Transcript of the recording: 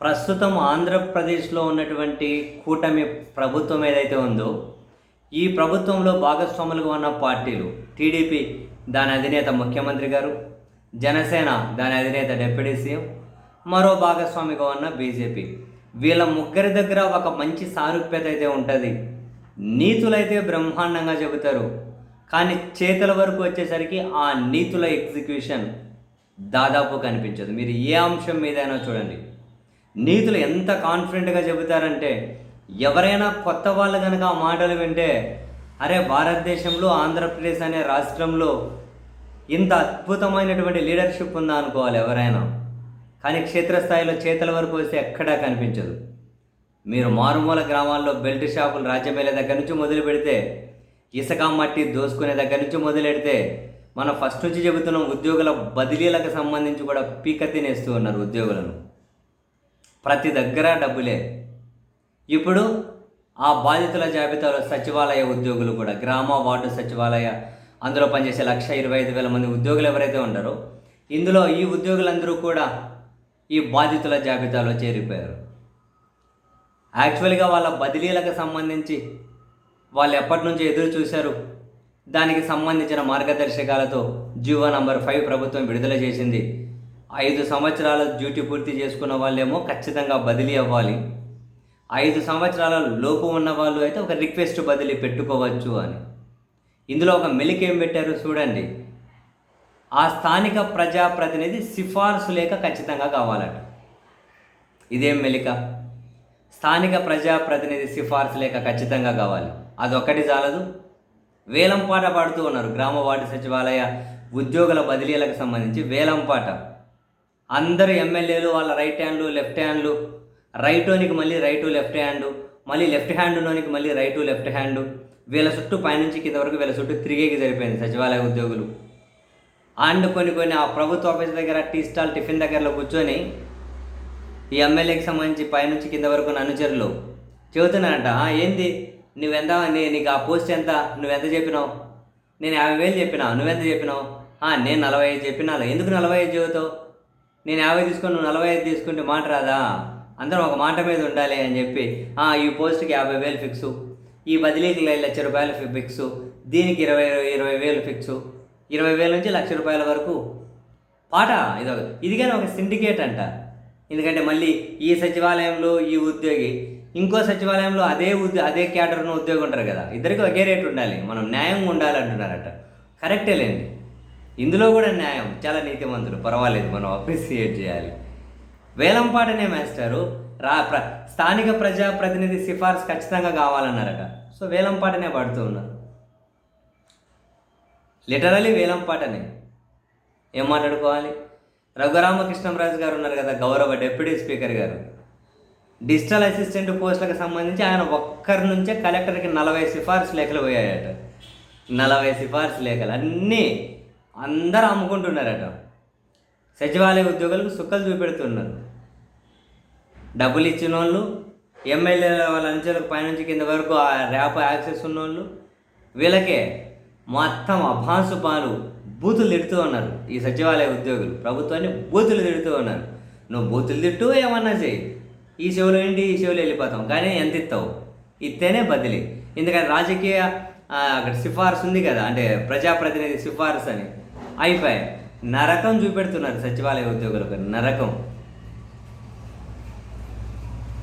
ప్రస్తుతం ఆంధ్రప్రదేశ్లో ఉన్నటువంటి కూటమి ప్రభుత్వం ఏదైతే ఉందో ఈ ప్రభుత్వంలో భాగస్వాములుగా ఉన్న పార్టీలు టీడీపీ దాని అధినేత ముఖ్యమంత్రి గారు జనసేన దాని అధినేత డిప్యూటీ సీఎం మరో భాగస్వామిగా ఉన్న బీజేపీ. వీళ్ళ ముగ్గురి దగ్గర ఒక మంచి సారూప్యత అయితే ఉంటుంది. నీతులైతే బ్రహ్మాండంగా చెబుతారు. కానీ చేతుల వరకు వచ్చేసరికి ఆ నీతుల ఎగ్జిక్యూషన్ దాదాపు కనిపించదు. మీరు ఏ అంశం మీదైనా చూడండి. నీతులు ఎంత కాన్ఫిడెంట్గా చెబుతారంటే ఎవరైనా కొత్త వాళ్ళు కనుక ఆ మాటలు వింటే అరే భారతదేశంలో ఆంధ్రప్రదేశ్ అనే రాష్ట్రంలో ఇంత అద్భుతమైనటువంటి లీడర్షిప్ ఉందా అనుకోవాలి ఎవరైనా. కానీ క్షేత్రస్థాయిలో చేతుల వరకు వస్తే ఎక్కడా కనిపించదు. మీరు మారుమూల గ్రామాల్లో బెల్ట్ షాపులు రాజ్యమేలే దగ్గర నుంచి మొదలు పెడితే ఇసుక మట్టి దోసుకునే దగ్గర నుంచి మొదలెడితే మనం ఫస్ట్ నుంచి చెబుతున్నాం ఉద్యోగుల బదిలీలకు సంబంధించి కూడా పీక తినేస్తూ ఉన్నారు ఉద్యోగులను. ప్రతి దగ్గర డబ్బులే. ఇప్పుడు ఆ బాధితుల జాబితాలో సచివాలయ ఉద్యోగులు కూడా గ్రామ వార్డు సచివాలయ అందులో పనిచేసే లక్ష ఇరవై ఐదు వేల మంది ఉద్యోగులు ఎవరైతే ఉంటారో ఇందులో ఈ ఉద్యోగులందరూ కూడా ఈ బాధితుల జాబితాలో చేరిపోయారు. యాక్చువల్గా వాళ్ళ బదిలీలకు సంబంధించి వాళ్ళు ఎప్పటి నుంచి ఎదురు చూశారు. దానికి సంబంధించిన మార్గదర్శకాలతో జీవో నంబర్ ఫైవ్ ప్రభుత్వం విడుదల చేసింది. ఐదు సంవత్సరాల డ్యూటీ పూర్తి చేసుకున్న వాళ్ళేమో ఖచ్చితంగా బదిలీ అవ్వాలి. ఐదు సంవత్సరాల లోపు ఉన్న వాళ్ళు అయితే ఒక రిక్వెస్ట్ బదిలీ పెట్టుకోవచ్చు అని. ఇందులో ఒక మెలిక ఏం పెట్టారు చూడండి. ఆ స్థానిక ప్రజాప్రతినిధి సిఫార్సు లేక ఖచ్చితంగా కావాలట. ఇదేం మెలిక. స్థానిక ప్రజాప్రతినిధి సిఫార్సు లేక ఖచ్చితంగా కావాలి. అదొక్కటి చాలదు. వేలం పాట పాడుతూ ఉన్నారు గ్రామ వార్డు సచివాలయ ఉద్యోగుల బదిలీలకు సంబంధించి వేలం పాట. అందరు ఎమ్మెల్యేలు వాళ్ళ రైట్ హ్యాండ్లు లెఫ్ట్ హ్యాండ్లు రైటోనికి మళ్ళీ రైటు లెఫ్ట్ హ్యాండ్ మళ్ళీ లెఫ్ట్ హ్యాండ్లోనికి మళ్ళీ రైటు లెఫ్ట్ హ్యాండ్ వీళ్ళ చుట్టూ పైనుంచి కింద వరకు వీళ్ళ చుట్టూ తిరిగేకి సరిపోయింది సచివాలయ ఉద్యోగులు. అండ్ కొన్ని కొన్ని ఆ ప్రభుత్వ ఆఫీస్ దగ్గర టీ స్టాల్ టిఫిన్ దగ్గరలో కూర్చొని ఈ ఎమ్మెల్యేకి సంబంధించి పైనుంచి కింద వరకు అనుచరులు చెబుతున్నారంట ఏంది? నువ్వెంత నీకు ఆ పోస్ట్ ఎంత? నువ్వెంత చెప్పినావు? నేను యాభై వేలు చెప్పినా? నువ్వెంత చెప్పినావు? నేను నలభై ఐదు చెప్పినా ఎందుకు నలభై ఐదు చెబుతావు? నేను యాభై తీసుకొని నువ్వు నలభై ఐదు తీసుకుంటే మాట రాదా? అందరం ఒక మాట మీద ఉండాలి అని చెప్పి ఈ పోస్ట్కి యాభై వేలు ఫిక్సు. ఈ బదిలీకి లక్ష రూపాయలు ఫిక్సు. దీనికి ఇరవై ఇరవై వేలు ఫిక్సు. ఇరవై వేల నుంచి లక్ష రూపాయల వరకు. పాట ఇది ఇది కానీ ఒక సిండికేట్ అంట. ఎందుకంటే మళ్ళీ ఈ సచివాలయంలో ఈ ఉద్యోగి ఇంకో సచివాలయంలో అదే ఉద్యో అదే క్యాటర్ ఉద్యోగం ఉంటారు కదా. ఇద్దరికి ఒకే రేటు ఉండాలి. మనం న్యాయంగా ఉండాలి అంటున్నారట కరెక్టే లేండి. ఇందులో కూడా న్యాయం. చాలా నీతిమంతులు పర్వాలేదు మనం అప్రిసియేట్ చేయాలి. వేలంపాటనే మేస్తారు రా ప్ర స్థానిక ప్రజాప్రతినిధి సిఫార్సు ఖచ్చితంగా కావాలన్నారట. సో వేలంపాటనే పాడుతూ ఉన్నారు. లిటరలీ వేలంపాటనే ఏం మాట్లాడుకోవాలి? రఘురామకృష్ణంరాజు గారు ఉన్నారు కదా గౌరవ డెప్యూటీ స్పీకర్ గారు. డిజిటల్ అసిస్టెంట్ పోస్టులకు సంబంధించి ఆయన ఒక్కరి నుంచే కలెక్టర్కి నలభై సిఫార్సు లేఖలు పోయాయట. నలభై సిఫార్సు లేఖలు. అన్నీ అందరూ అమ్ముకుంటున్నారట. సచివాలయ ఉద్యోగులకు సుక్కలు చూపెడుతున్నారు. డబ్బులు ఇచ్చిన వాళ్ళు ఎమ్మెల్యేల వాళ్ళ అంచెలకు పైనుంచి కింద వరకు ఆ ర్యాప్ యాక్సెస్ ఉన్నోళ్ళు వీళ్ళకే మొత్తం అభాసు పాలు బూతులు తిడుతూ ఉన్నారు ఈ సచివాలయ ఉద్యోగులు. ప్రభుత్వాన్ని బూతులు తిడుతూ ఉన్నారు. నువ్వు బూతులు తిట్టు ఏమన్నా చేయి ఈ సేవలు ఏంటి? ఈ సేవలు వెళ్ళిపోతాం. కానీ ఎంత ఇస్తావు? ఇస్తేనే బదిలీ. ఎందుకంటే రాజకీయ అక్కడ సిఫార్సు ఉంది కదా అంటే ప్రజాప్రతినిధి సిఫార్సు అని. అయిపోయాయి. నరకం చూపెడుతున్నారు సచివాలయ ఉద్యోగులకు. నరకం.